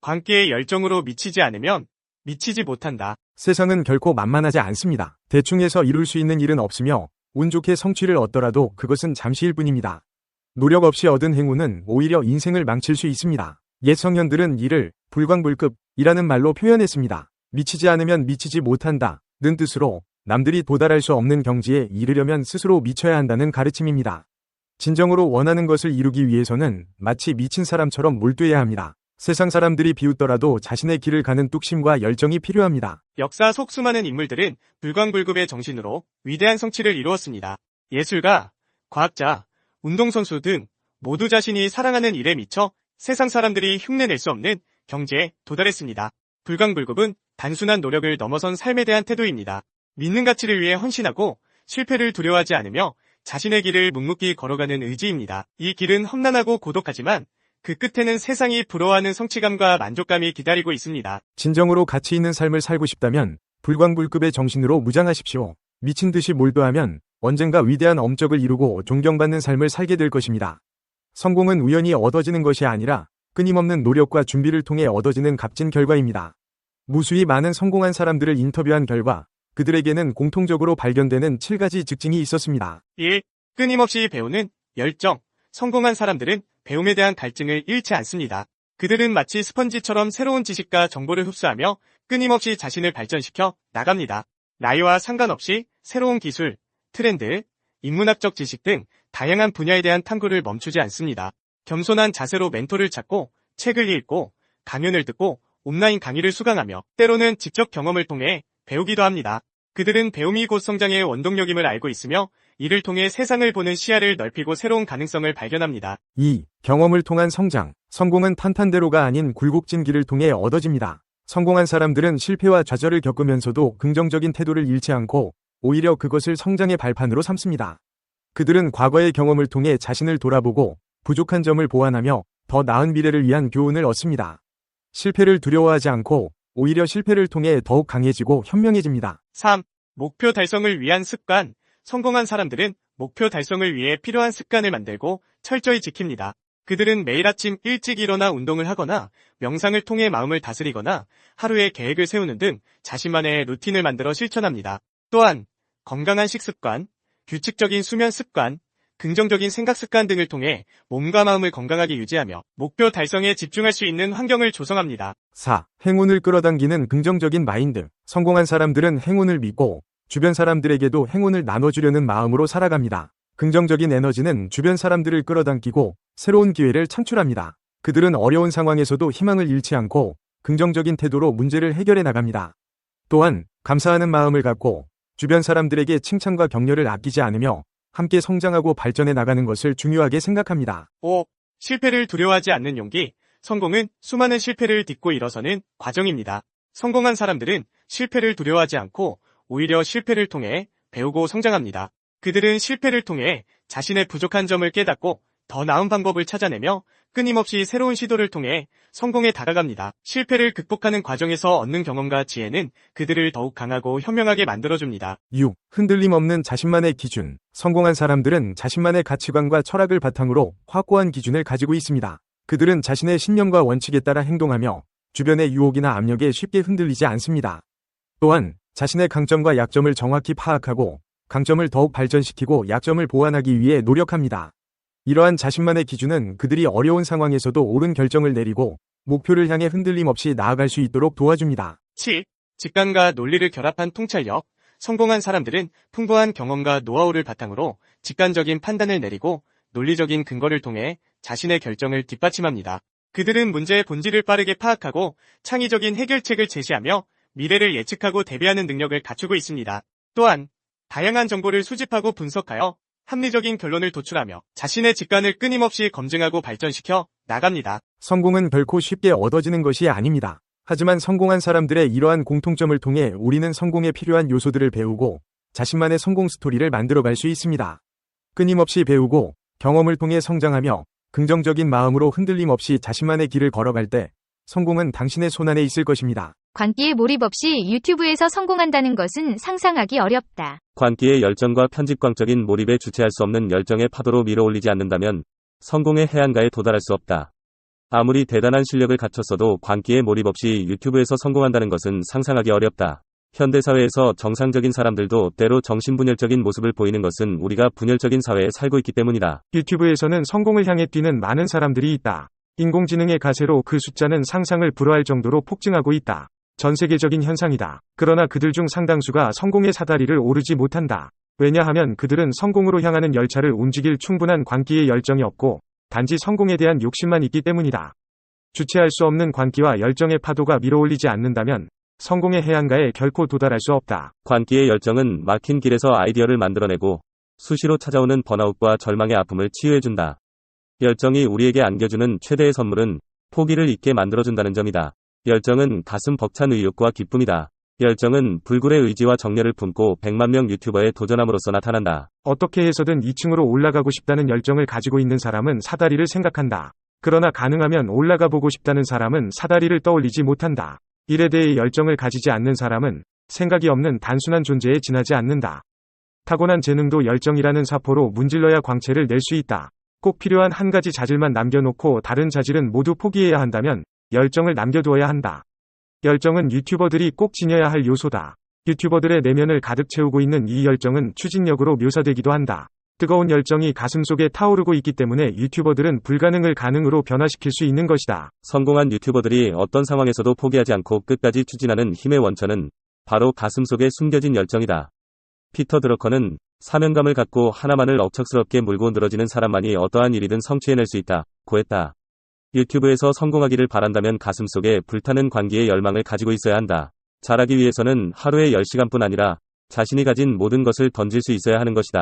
광기의 열정으로 미치지 않으면 미치지 못한다. 세상은 결코 만만하지 않습니다. 대충 해서 이룰 수 있는 일은 없으며 운 좋게 성취를 얻더라도 그것은 잠시일 뿐입니다. 노력 없이 얻은 행운은 오히려 인생을 망칠 수 있습니다. 옛 성현들은 이를 불광불급이라는 말로 표현했습니다. 미치지 않으면 미치지 못한다. 는 뜻으로 남들이 도달할 수 없는 경지에 이르려면 스스로 미쳐야 한다는 가르침입니다. 진정으로 원하는 것을 이루기 위해서는 마치 미친 사람처럼 몰두해야 합니다. 세상 사람들이 비웃더라도 자신의 길을 가는 뚝심과 열정이 필요합니다. 역사 속 수많은 인물들은 불광불급의 정신으로 위대한 성취를 이루었습니다. 예술가, 과학자, 운동선수 등 모두 자신이 사랑하는 일에 미쳐 세상 사람들이 흉내낼 수 없는 경지에 도달했습니다. 불광불급은 단순한 노력을 넘어선 삶에 대한 태도입니다. 믿는 가치를 위해 헌신하고 실패를 두려워하지 않으며 자신의 길을 묵묵히 걸어가는 의지입니다. 이 길은 험난하고 고독하지만 그 끝에는 세상이 부러워하는 성취감과 만족감이 기다리고 있습니다. 진정으로 가치 있는 삶을 살고 싶다면 불광불급의 정신으로 무장하십시오. 미친 듯이 몰두하면 언젠가 위대한 업적을 이루고 존경받는 삶을 살게 될 것입니다. 성공은 우연히 얻어지는 것이 아니라 끊임없는 노력과 준비를 통해 얻어지는 값진 결과입니다. 무수히 많은 성공한 사람들을 인터뷰한 결과 그들에게는 공통적으로 발견되는 7가지 특징이 있었습니다. 1. 끊임없이 배우는 열정. 성공한 사람들은 배움에 대한 갈증을 잃지 않습니다. 그들은 마치 스펀지처럼 새로운 지식과 정보를 흡수하며 끊임없이 자신을 발전시켜 나갑니다. 나이와 상관없이 새로운 기술, 트렌드, 인문학적 지식 등 다양한 분야에 대한 탐구를 멈추지 않습니다. 겸손한 자세로 멘토를 찾고 책을 읽고 강연을 듣고 온라인 강의를 수강하며 때로는 직접 경험을 통해 배우기도 합니다. 그들은 배움이 곧 성장의 원동력임을 알고 있으며 이를 통해 세상을 보는 시야를 넓히고 새로운 가능성을 발견합니다. 2. 경험을 통한 성장. 성공은 탄탄대로가 아닌 굴곡진 길을 통해 얻어집니다. 성공한 사람들은 실패와 좌절을 겪으면서도 긍정적인 태도를 잃지 않고 오히려 그것을 성장의 발판으로 삼습니다. 그들은 과거의 경험을 통해 자신을 돌아보고 부족한 점을 보완하며 더 나은 미래를 위한 교훈을 얻습니다. 실패를 두려워하지 않고 오히려 실패를 통해 더욱 강해지고 현명해집니다. 3. 목표 달성을 위한 습관. 성공한 사람들은 목표 달성을 위해 필요한 습관을 만들고 철저히 지킵니다. 그들은 매일 아침 일찍 일어나 운동을 하거나 명상을 통해 마음을 다스리거나 하루에 계획을 세우는 등 자신만의 루틴을 만들어 실천합니다. 또한 건강한 식습관, 규칙적인 수면 습관, 긍정적인 생각 습관 등을 통해 몸과 마음을 건강하게 유지하며 목표 달성에 집중할 수 있는 환경을 조성합니다. 4. 행운을 끌어당기는 긍정적인 마인드. 성공한 사람들은 행운을 믿고 주변 사람들에게도 행운을 나눠주려는 마음으로 살아갑니다. 긍정적인 에너지는 주변 사람들을 끌어당기고 새로운 기회를 창출합니다. 그들은 어려운 상황에서도 희망을 잃지 않고 긍정적인 태도로 문제를 해결해 나갑니다. 또한 감사하는 마음을 갖고 주변 사람들에게 칭찬과 격려를 아끼지 않으며 함께 성장하고 발전해 나가는 것을 중요하게 생각합니다. 5. 실패를 두려워하지 않는 용기. 성공은 수많은 실패를 딛고 일어서는 과정입니다. 성공한 사람들은 실패를 두려워하지 않고 오히려 실패를 통해 배우고 성장합니다. 그들은 실패를 통해 자신의 부족한 점을 깨닫고 더 나은 방법을 찾아내며 끊임없이 새로운 시도를 통해 성공에 다가갑니다. 실패를 극복하는 과정에서 얻는 경험과 지혜는 그들을 더욱 강하고 현명하게 만들어줍니다. 6. 흔들림 없는 자신만의 기준. 성공한 사람들은 자신만의 가치관과 철학을 바탕으로 확고한 기준을 가지고 있습니다. 그들은 자신의 신념과 원칙에 따라 행동하며 주변의 유혹이나 압력에 쉽게 흔들리지 않습니다. 또한 자신의 강점과 약점을 정확히 파악하고 강점을 더욱 발전시키고 약점을 보완하기 위해 노력합니다. 이러한 자신만의 기준은 그들이 어려운 상황에서도 옳은 결정을 내리고 목표를 향해 흔들림 없이 나아갈 수 있도록 도와줍니다. 7. 직관과 논리를 결합한 통찰력. 성공한 사람들은 풍부한 경험과 노하우를 바탕으로 직관적인 판단을 내리고 논리적인 근거를 통해 자신의 결정을 뒷받침합니다. 그들은 문제의 본질을 빠르게 파악하고 창의적인 해결책을 제시하며 미래를 예측하고 대비하는 능력을 갖추고 있습니다. 또한 다양한 정보를 수집하고 분석하여 합리적인 결론을 도출하며 자신의 직관을 끊임없이 검증하고 발전시켜 나갑니다. 성공은 결코 쉽게 얻어지는 것이 아닙니다. 하지만 성공한 사람들의 이러한 공통점을 통해 우리는 성공에 필요한 요소들을 배우고 자신만의 성공 스토리를 만들어갈 수 있습니다. 끊임없이 배우고 경험을 통해 성장하며 긍정적인 마음으로 흔들림 없이 자신만의 길을 걸어갈 때 성공은 당신의 손안에 있을 것입니다. 광기에 몰입 없이 유튜브에서 성공한다는 것은 상상하기 어렵다. 광기의 열정과 편집광적인 몰입에 주체할 수 없는 열정의 파도로 밀어올리지 않는다면 성공의 해안가에 도달할 수 없다. 아무리 대단한 실력을 갖췄어도 광기에 몰입 없이 유튜브에서 성공한다는 것은 상상하기 어렵다. 현대사회에서 정상적인 사람들도 때로 정신분열적인 모습을 보이는 것은 우리가 분열적인 사회에 살고 있기 때문이다. 유튜브에서는 성공을 향해 뛰는 많은 사람들이 있다. 인공지능의 가세로 그 숫자는 상상을 불허할 정도로 폭증하고 있다. 전 세계적인 현상이다. 그러나 그들 중 상당수가 성공의 사다리를 오르지 못한다. 왜냐하면 그들은 성공으로 향하는 열차를 움직일 충분한 광기의 열정이 없고 단지 성공에 대한 욕심만 있기 때문이다. 주체할 수 없는 광기와 열정의 파도가 밀어올리지 않는다면 성공의 해안가에 결코 도달할 수 없다. 광기의 열정은 막힌 길에서 아이디어를 만들어내고 수시로 찾아오는 번아웃과 절망의 아픔을 치유해준다. 열정이 우리에게 안겨주는 최대의 선물은 포기를 잊게 만들어준다는 점이다. 열정은 가슴 벅찬 의욕과 기쁨이다. 열정은 불굴의 의지와 정열을 품고 100만 명 유튜버에 도전함으로써 나타난다. 어떻게 해서든 2층으로 올라가고 싶다는 열정을 가지고 있는 사람은 사다리를 생각한다. 그러나 가능하면 올라가 보고 싶다는 사람은 사다리를 떠올리지 못한다. 일에 대해 열정을 가지지 않는 사람은 생각이 없는 단순한 존재에 지나지 않는다. 타고난 재능도 열정이라는 사포로 문질러야 광채를 낼 수 있다. 꼭 필요한 한 가지 자질만 남겨놓고 다른 자질은 모두 포기해야 한다면 열정을 남겨두어야 한다. 열정은 유튜버들이 꼭 지녀야 할 요소다. 유튜버들의 내면을 가득 채우고 있는 이 열정은 추진력으로 묘사되기도 한다. 뜨거운 열정이 가슴 속에 타오르고 있기 때문에 유튜버들은 불가능을 가능으로 변화시킬 수 있는 것이다. 성공한 유튜버들이 어떤 상황에서도 포기하지 않고 끝까지 추진하는 힘의 원천은 바로 가슴 속에 숨겨진 열정이다. 피터 드러커는 사명감을 갖고 하나만을 억척스럽게 물고 늘어지는 사람만이 어떠한 일이든 성취해낼 수 있다. 고 했다. 유튜브에서 성공하기를 바란다면 가슴 속에 불타는 관계의 열망을 가지고 있어야 한다. 잘하기 위해서는 하루에 10시간뿐 아니라 자신이 가진 모든 것을 던질 수 있어야 하는 것이다.